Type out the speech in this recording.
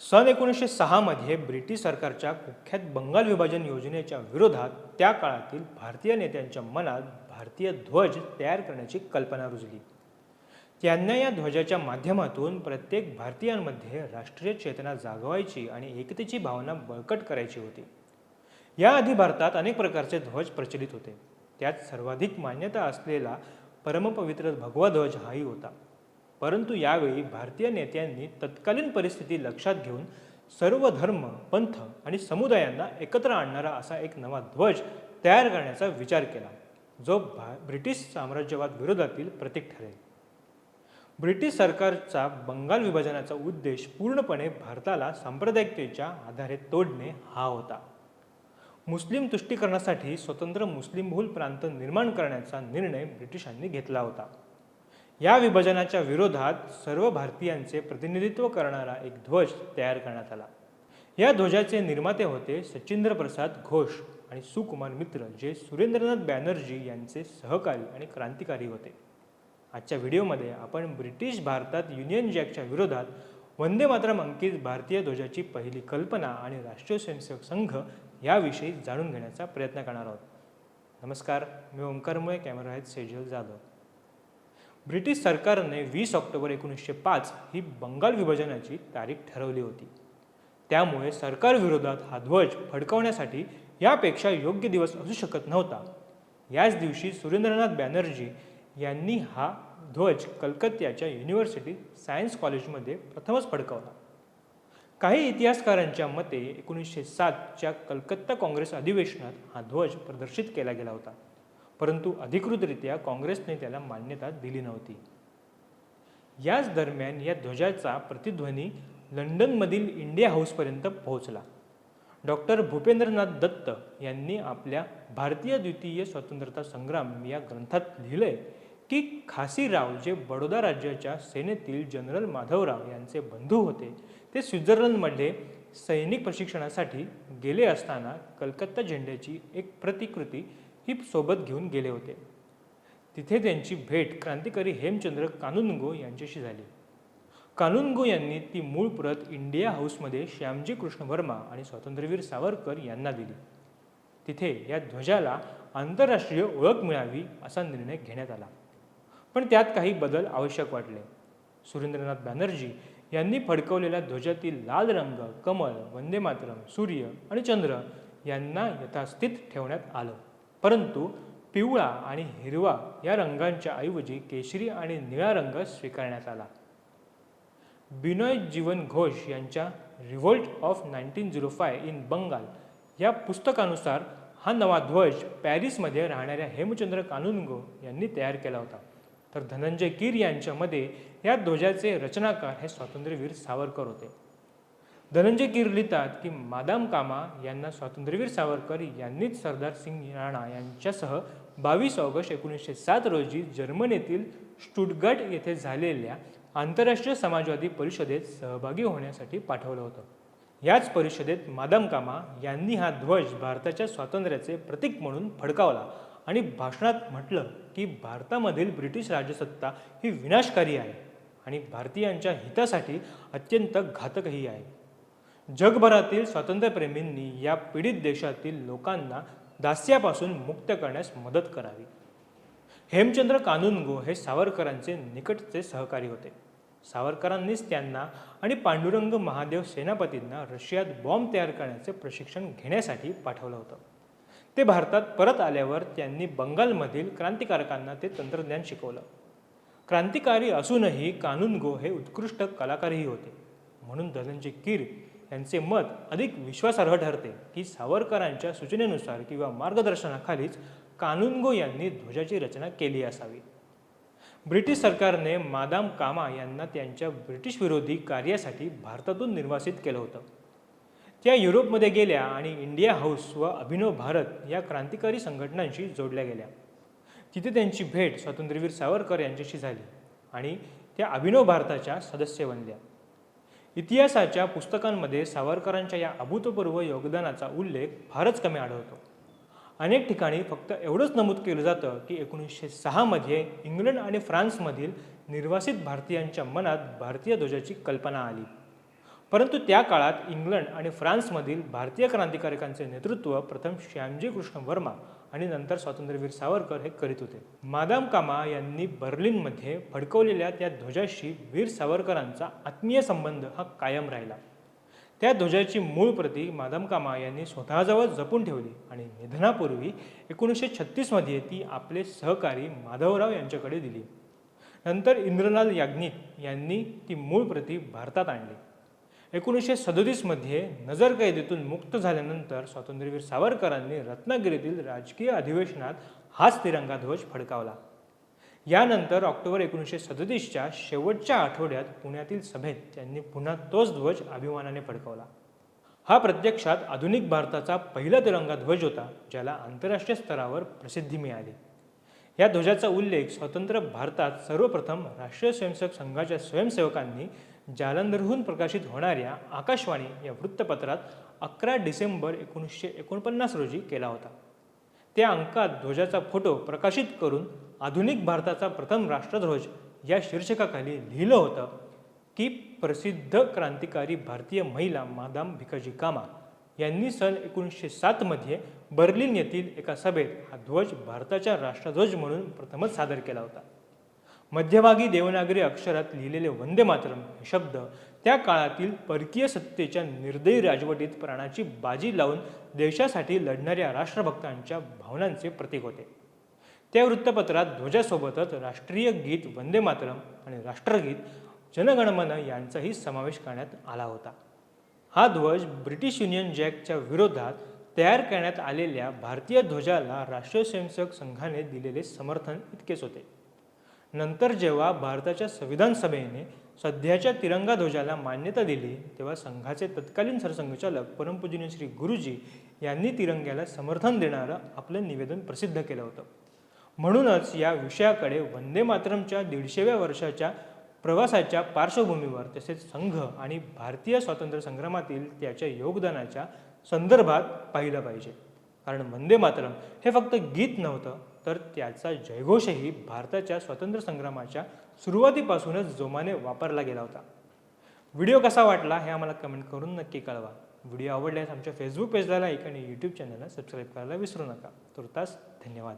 सन एकोणीसशे सहामध्ये ब्रिटिश सरकारच्या कुख्यात बंगाल विभाजन योजनेच्या विरोधात त्या काळातील भारतीय नेत्यांच्या मनात भारतीय ध्वज तयार करण्याची कल्पना रुजली. त्यांना या ध्वजाच्या माध्यमातून प्रत्येक भारतीयांमध्ये राष्ट्रीय चेतना जागवायची आणि एकतेची भावना बळकट करायची होती. याआधी भारतात अनेक प्रकारचे ध्वज प्रचलित होते. त्यात सर्वाधिक मान्यता असलेला परमपवित्र भगवा ध्वज हाही होता. परंतु यावेळी भारतीय नेत्यांनी तत्कालीन परिस्थिती लक्षात घेऊन सर्व धर्म पंथ आणि समुदायांना एकत्र आणणारा असा एक नवा ध्वज तयार करण्याचा विचार केला जो भा ब्रिटिश साम्राज्यवाद विरोधातील प्रतीक ठरेल. ब्रिटिश सरकारचा बंगाल विभाजनाचा उद्देश पूर्णपणे भारताला सांप्रदायिकतेच्या आधारे तोडणे हा होता. मुस्लिम तुष्टीकरणासाठी स्वतंत्र मुस्लिमबहुल प्रांत निर्माण करण्याचा निर्णय ब्रिटिशांनी घेतला होता. या विभाजनाच्या विरोधात सर्व भारतीयांचे प्रतिनिधित्व करणारा एक ध्वज तयार करण्यात आला. या ध्वजाचे निर्माते होते सचिंद्र प्रसाद घोष आणि सुकुमार मित्र जे सुरेंद्रनाथ बॅनर्जी यांचे सहकारी आणि क्रांतिकारी होते. आजच्या व्हिडिओमध्ये आपण ब्रिटिश भारतात युनियन जॅकच्या विरोधात वंदे मातरम अंकित भारतीय ध्वजाची पहिली कल्पना आणि राष्ट्रीय स्वयंसेवक संघ याविषयी जाणून घेण्याचा प्रयत्न करणार आहोत. नमस्कार मी ओंकार मुळे कॅमेरा आहेत सेजल जाधव. ब्रिटिश सरकारने वीस ऑक्टोबर एकोणीसशे पाच ही बंगाल विभाजनाची तारीख ठरवली होती. त्यामुळे सरकारविरोधात हा ध्वज फडकवण्यासाठी यापेक्षा योग्य दिवस असू शकत नव्हता. याच दिवशी सुरेंद्रनाथ बॅनर्जी यांनी हा ध्वज कलकत्त्याच्या युनिव्हर्सिटी सायन्स कॉलेजमध्ये प्रथमच फडकवला. काही इतिहासकारांच्या मते एकोणीसशे सातच्या कलकत्ता काँग्रेस अधिवेशनात हा ध्वज प्रदर्शित केला गेला होता. परंतु अधिकृतरित्या काँग्रेसने त्याला मान्यता दिली नव्हती. याच दरम्यान या ध्वजाचा प्रतिध्वनी लंडनमधील इंडिया हाऊसपर्यंत पोहोचला. डॉक्टर भूपेंद्रनाथ दत्त यांनी आपल्या भारतीय द्वितीय स्वतंत्रता संग्राम या ग्रंथात लिहिलंय की खासीराव जे बडोदा राज्याच्या सेनेतील जनरल माधवराव यांचे बंधू होते ते स्वित्झर्लंडमध्ये सैनिक प्रशिक्षणासाठी गेले असताना कलकत्ता झेंड्याची एक प्रतिकृती ही सोबत घेऊन गेले होते. तिथे त्यांची भेट क्रांतिकारी हेमचंद्र कानुनगो यांच्याशी झाली. कानुनगो यांनी ती मूळ प्रत इंडिया हाऊसमध्ये श्यामजी कृष्ण वर्मा आणि स्वातंत्र्यवीर सावरकर यांना दिली. तिथे या ध्वजाला आंतरराष्ट्रीय ओळख मिळावी असा निर्णय घेण्यात आला. पण त्यात काही बदल आवश्यक वाटले. सुरेंद्रनाथ बॅनर्जी यांनी फडकवलेल्या ध्वजातील लाल रंग कमल वंदे मातरम सूर्य आणि चंद्र यांना यथास्थित ठेवण्यात आलं. परंतु पिवळा आणि हिरवा या रंगांच्या ऐवजी केशरी आणि निळा रंग स्वीकारण्यात आला. बिनॉय जीवन घोष यांच्या revolt of nineteen zero five in Bengal या पुस्तकानुसार हा नवा ध्वज पॅरिसमध्ये राहणाऱ्या हेमचंद्र कानुनगो यांनी तयार केला होता. तर धनंजय कीर यांच्यामध्ये या ध्वजाचे रचनाकार हे स्वातंत्र्यवीर सावरकर होते. धनंजय कीर लिहितात की मादाम कामा यांना स्वातंत्र्यवीर सावरकर यांनीच सरदार सिंग राणा यांच्यासह बावीस ऑगस्ट एकोणीसशे सात रोजी जर्मनीतील स्टुटगट येथे झालेल्या आंतरराष्ट्रीय समाजवादी परिषदेत सहभागी होण्यासाठी पाठवलं होतं. याच परिषदेत मादाम कामा यांनी हा ध्वज भारताच्या स्वातंत्र्याचे प्रतीक म्हणून फडकावला आणि भाषणात म्हटलं की भारतामधील ब्रिटिश राजसत्ता ही विनाशकारी आहे आणि भारतीयांच्या हितासाठी अत्यंत घातकही आहे. जगभरातील स्वातंत्र्यप्रेमींनी या पीडित देशातील लोकांना दास्यापासून मुक्त करण्यास मदत करावी. हेमचंद्र कानुनगो हे सावरकरांचे निकटचे सहकारी होते. सावरकरांनीच त्यांना आणि पांडुरंग महादेव सेनापतींना रशियात बॉम्ब तयार करण्याचे प्रशिक्षण घेण्यासाठी पाठवलं होतं. ते भारतात परत आल्यावर त्यांनी बंगालमधील क्रांतिकारकांना ते तंत्रज्ञान शिकवलं. क्रांतिकारी असूनही कानुनगो हे उत्कृष्ट कलाकारही होते. म्हणून धनंजय कीर यांचे मत अधिक विश्वासार्ह ठरते की सावरकरांच्या सूचनेनुसार किंवा मार्गदर्शनाखालीच कानुनगो यांनी ध्वजाची रचना केली असावी. ब्रिटिश सरकारने मादाम कामा यांना त्यांच्या ब्रिटिश विरोधी कार्यासाठी भारतातून निर्वासित केलं होतं. त्या युरोपमध्ये गेल्या आणि इंडिया हाऊस व अभिनव भारत या क्रांतिकारी संघटनांशी जोडल्या गेल्या. तिथे त्यांची भेट स्वातंत्र्यवीर सावरकर यांच्याशी झाली आणि त्या अभिनव भारताच्या सदस्य बनल्या. इतिहासाच्या पुस्तकांमध्ये सावरकरांच्या या अभूतपूर्व योगदानाचा उल्लेख फारच कमी आढळतो. अनेक ठिकाणी फक्त एवढंच नमूद केलं जातं की एकोणीसशे सहामध्ये इंग्लंड आणि फ्रान्समधील निर्वासित भारतीयांच्या मनात भारतीय ध्वजाची कल्पना आली. परंतु त्या काळात इंग्लंड आणि फ्रान्समधील भारतीय क्रांतिकारकांचे नेतृत्व प्रथम श्यामजी कृष्ण वर्मा आणि नंतर स्वातंत्र्यवीर सावरकर हे करीत होते. मादाम कामा यांनी बर्लिनमध्ये फडकवलेल्या त्या ध्वजाशी वीर सावरकरांचा आत्मीय संबंध हा कायम राहिला. त्या ध्वजाची मूळ प्रती मादाम कामा यांनी स्वतःजवळ जपून ठेवली आणि निधनापूर्वी एकोणीसशे छत्तीसमध्ये ती आपले सहकारी माधवराव यांच्याकडे दिली. नंतर इंद्रलाल याज्ञिक यांनी ती मूळ प्रती भारतात आणली. एकोणीसशे सदोतीसमध्ये नजरकैदेतून मुक्त झाल्यानंतर स्वातंत्र्यवीर सावरकरांनी रत्नागिरीतील राजकीय अधिवेशनात हाच तिरंगा ध्वज फडकावला. यानंतर ऑक्टोबर एकोणीसशे सदतीसच्या शेवटच्या आठवड्यात पुण्यातील सभेत त्यांनी पुन्हा तोच ध्वज अभिमानाने फडकावला. हा प्रत्यक्षात आधुनिक भारताचा पहिला तिरंगा ध्वज होता ज्याला आंतरराष्ट्रीय स्तरावर प्रसिद्धी मिळाली. या ध्वजाचा उल्लेख स्वतंत्र भारतात सर्वप्रथम राष्ट्रीय स्वयंसेवक संघाच्या स्वयंसेवकांनी जालंधरहून प्रकाशित होणाऱ्या आकाशवाणी या वृत्तपत्रात अकरा डिसेंबर एकोणीसशे एकोणपन्नास रोजी केला होता. त्या अंकात ध्वजाचा फोटो प्रकाशित करून आधुनिक भारताचा प्रथम राष्ट्रध्वज या शीर्षकाखाली लिहिलं होतं की प्रसिद्ध क्रांतिकारी भारतीय महिला मादाम भिकाजी कामा यांनी सन एकोणीसशे सातमध्ये बर्लिन येथील एका सभेत हा ध्वज भारताच्या राष्ट्रध्वज म्हणून प्रथमच सादर केला होता. मध्यभागी देवनागरी अक्षरात लिहिलेले वंदे मातरम हे शब्द त्या काळातील परकीय सत्तेच्या निर्दयी राजवटीत प्राणाची बाजी लावून देशासाठी लढणाऱ्या राष्ट्रभक्तांच्या भावनांचे प्रतीक होते. त्या वृत्तपत्रात ध्वजासोबतच राष्ट्रीय गीत वंदे मातरम आणि राष्ट्रगीत जनगणमन यांचाही समावेश करण्यात आला होता. हा ध्वज ब्रिटिश युनियन जॅकच्या विरोधात तयार करण्यात आलेल्या भारतीय ध्वजाला राष्ट्रीय स्वयंसेवक संघाने दिलेले समर्थन इतकेच होते. नंतर जेव्हा भारताच्या संविधान सभेने सध्याच्या तिरंगा ध्वजाला मान्यता दिली तेव्हा संघाचे तत्कालीन सरसंघचालक परमपूजनीय श्री गुरुजी यांनी तिरंग्याला समर्थन देणारं आपलं निवेदन प्रसिद्ध केलं होतं. म्हणूनच या विषयाकडे वंदे मातरमच्या दीडशेव्या वर्षाच्या प्रवासाच्या पार्श्वभूमीवर तसेच संघ आणि भारतीय स्वातंत्र्य संग्रामातील त्याच्या योगदानाच्या संदर्भात पाहिलं पाहिजे. कारण वंदे मातरम हे फक्त गीत नव्हतं तर त्याचा जयघोषही भारताच्या स्वातंत्र्य संग्रामाच्या सुरुवातीपासूनच जोमाने वापरला गेला होता. व्हिडिओ कसा वाटला हे आम्हाला कमेंट करून नक्की कळवा. व्हिडिओ आवडल्यास आमच्या फेसबुक पेजला लाईक आणि यूट्यूब चॅनलला सबस्क्राईब करायला विसरू नका. तुर्तास धन्यवाद.